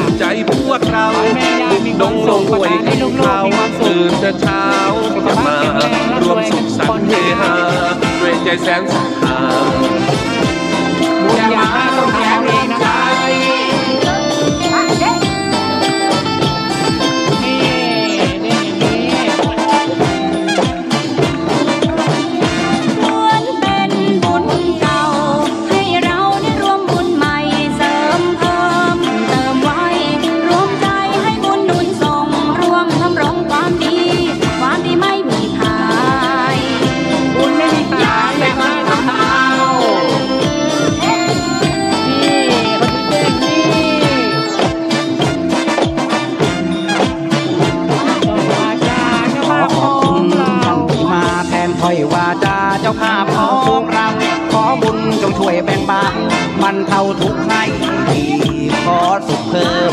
ว้อิ่มใจพวกเราบุกดงลงห้วยขึ้นเขาตื่นแต่เช้าจะมารวมสุขสันต์เฮฮาด้วยใจแสนศรัทธาบุญญาต้องแข็งแรงใจ วาจาเจ้าภาพของเราขอบุญจงช่วยแบ่งบาบรรเทาทุกข์ให้ขอสุขเพิ่ม